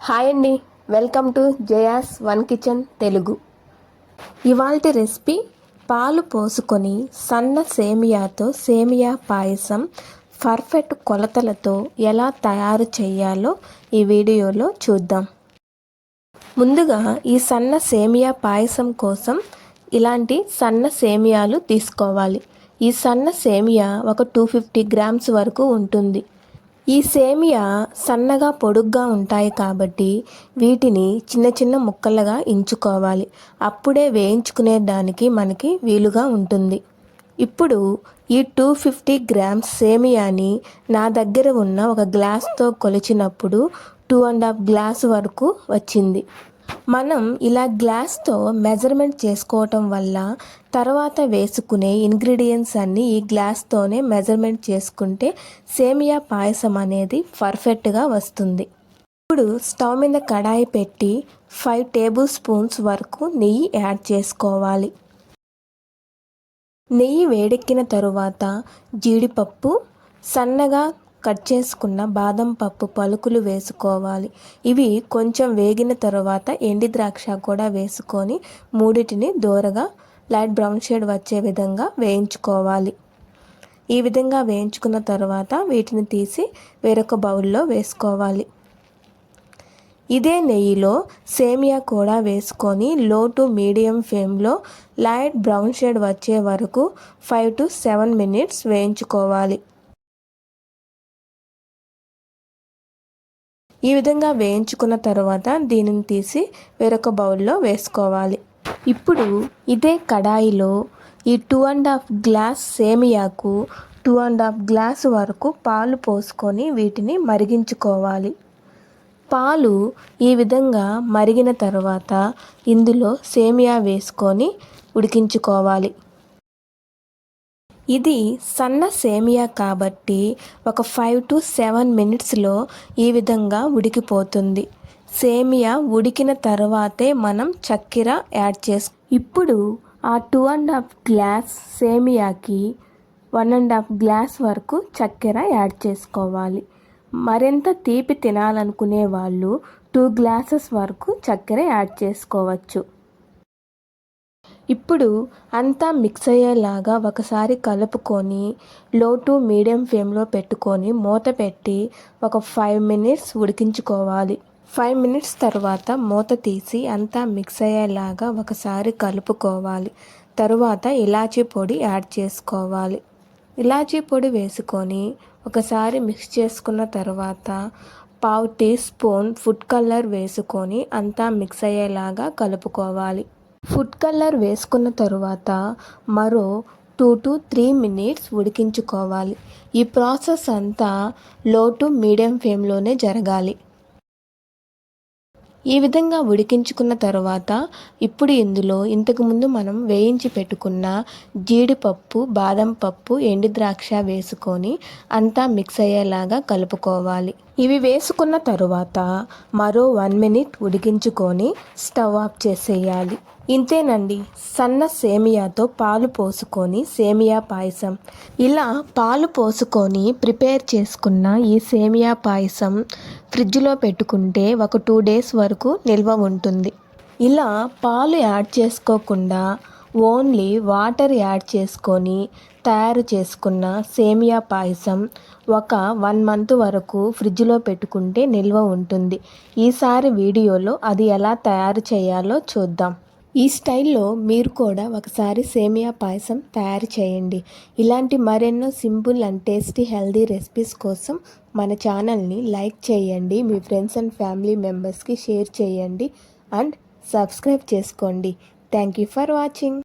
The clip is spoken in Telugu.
హాయ్ అండి. Welcome to Jaya's one kitchen Telugu. ఇవాల్టి రెసిపీ పాలు పోసుకొని సన్న సేమియాతో సేమియా పాయసం పర్ఫెక్ట్ కొలతలతో ఎలా తయారు చేయాలో ఈ వీడియోలో చూద్దాం. ముందుగా ఈ సన్న సేమియా పాయసం కోసం ఇలాంటి సన్న సేమియాలు తీసుకోవాలి. ఈ సన్న సేమియా ఒక టూ ఫిఫ్టీ గ్రామ్స్ వరకు ఉంటుంది. ఈ సేమియా సన్నగా పొడుగ్గా ఉంటాయి కాబట్టి వీటిని చిన్న చిన్న ముక్కలుగా ఇంచుకోవాలి. అప్పుడే వేయించుకునే దానికి మనకి వీలుగా ఉంటుంది. ఇప్పుడు ఈ టూ ఫిఫ్టీ గ్రామ్స్ సేమియాని నా దగ్గర ఉన్న ఒక గ్లాస్తో కొలిచినప్పుడు టూ అండ్ హాఫ్ గ్లాస్ వరకు వచ్చింది. మనం ఇలా గ్లాస్తో మెజర్మెంట్ చేసుకోవటం వల్ల తర్వాత వేసుకునే ఇంగ్రీడియంట్స్ అన్నీ ఈ గ్లాస్తోనే మెజర్మెంట్ చేసుకుంటే సేమియా పాయసం అనేది పర్ఫెక్ట్గా వస్తుంది. ఇప్పుడు స్టవ్ మీద కడాయి పెట్టి ఫైవ్ టేబుల్ స్పూన్స్ వరకు నెయ్యి యాడ్ చేసుకోవాలి. నెయ్యి వేడెక్కిన తరువాత జీడిపప్పు సన్నగా కట్ చేసుకున్న బాదం పప్పు పలుకులు వేసుకోవాలి. ఇవి కొంచెం వేగిన తర్వాత ఎండి ద్రాక్ష కూడా వేసుకొని మూడిటిని దూరగా లైట్ బ్రౌన్ షేడ్ వచ్చే విధంగా వేయించుకోవాలి. ఈ విధంగా వేయించుకున్న తర్వాత వీటిని తీసి వేరొక బౌల్లో వేసుకోవాలి. ఇదే నెయ్యిలో సేమియా కూడా వేసుకొని లో టు మీడియం ఫ్లేమ్లో లైట్ బ్రౌన్ షేడ్ వచ్చే వరకు ఫైవ్ టు సెవెన్ మినిట్స్ వేయించుకోవాలి. ఈ విధంగా వేయించుకున్న తర్వాత దీనిని తీసి వేరొక బౌల్లో వేసుకోవాలి. ఇప్పుడు ఇదే కడాయిలో ఈ టూ అండ్ హాఫ్ గ్లాస్ సేమియాకు టూ అండ్ హాఫ్ గ్లాస్ వరకు పాలు పోసుకొని వీటిని మరిగించుకోవాలి. పాలు ఈ విధంగా మరిగిన తర్వాత ఇందులో సేమియా వేసుకొని ఉడికించుకోవాలి. ఇది సన్న సేమియా కాబట్టి ఒక ఫైవ్ టు సెవెన్ మినిట్స్లో ఈ విధంగా ఉడికిపోతుంది. సేమియా ఉడికిన తర్వాతే మనం చక్కెర యాడ్ చేసు ఇప్పుడు ఆ టూ అండ్ హాఫ్ గ్లాస్ సేమియాకి వన్ అండ్ హాఫ్ గ్లాస్ వరకు చక్కెర యాడ్ చేసుకోవాలి. మరింత తీపి తినాలనుకునే వాళ్ళు టూ గ్లాసెస్ వరకు చక్కెర యాడ్ చేసుకోవచ్చు. ఇప్పుడు అంతా మిక్స్ అయ్యేలాగా ఒకసారి కలుపుకొని లో టు మీడియం ఫ్లేమ్లో పెట్టుకొని మూత పెట్టి ఒక ఫైవ్ మినిట్స్ ఉడికించుకోవాలి. ఫైవ్ మినిట్స్ తర్వాత మూత తీసి అంతా మిక్స్ అయ్యేలాగా ఒకసారి కలుపుకోవాలి. తరువాత ఇలాచీ పొడి యాడ్ చేసుకోవాలి. ఇలాచీ పొడి వేసుకొని ఒకసారి మిక్స్ చేసుకున్న తర్వాత పావు టీ స్పూన్ ఫుడ్ కలర్ వేసుకొని అంతా మిక్స్ అయ్యేలాగా కలుపుకోవాలి. ఫుడ్ కలర్ వేసుకున్న తరువాత మరో టూ టు త్రీ మినిట్స్ ఉడికించుకోవాలి. ఈ ప్రాసెస్ అంతా లో టు మీడియం ఫ్లేమ్లోనే జరగాలి. ఈ విధంగా ఉడికించుకున్న తర్వాత ఇప్పుడు ఇందులో ఇంతకుముందు మనం వేయించి పెట్టుకున్న జీడిపప్పు బాదం పప్పు ఎండు ద్రాక్ష వేసుకొని అంతా మిక్స్ అయ్యేలాగా కలుపుకోవాలి. ఇవి వేసుకున్న తరువాత మరో వన్ మినిట్ ఉడికించుకొని స్టవ్ ఆఫ్ చేసేయాలి. ఇంతేనండి సన్న సేమియాతో పాలు పోసుకొని సేమియా పాయసం. ఇలా పాలు పోసుకొని ప్రిపేర్ చేసుకున్న ఈ సేమియా పాయసం ఫ్రిడ్జ్లో పెట్టుకుంటే ఒక టూ డేస్ వరకు నిల్వ ఉంటుంది. ఇలా పాలు యాడ్ చేసుకోకుండా ఓన్లీ వాటర్ యాడ్ చేసుకొని తయారు చేసుకున్న సేమియా పాయసం ఒక వన్ మంత్ వరకు ఫ్రిడ్జ్లో పెట్టుకుంటే నిల్వ ఉంటుంది. ఈసారి వీడియోలో అది ఎలా తయారు చేయాలో చూద్దాం. ఈ స్టైల్లో మీరు కూడా ఒకసారి సేమియా పాయసం తయారు చేయండి. ఇలాంటి మరెన్నో simple and tasty healthy recipes కోసం మన ఛానల్ని లైక్ చేయండి. మీ ఫ్రెండ్స్ అండ్ ఫ్యామిలీ మెంబర్స్కి షేర్ చేయండి అండ్ సబ్స్క్రైబ్ చేసుకోండి. Thank you for watching.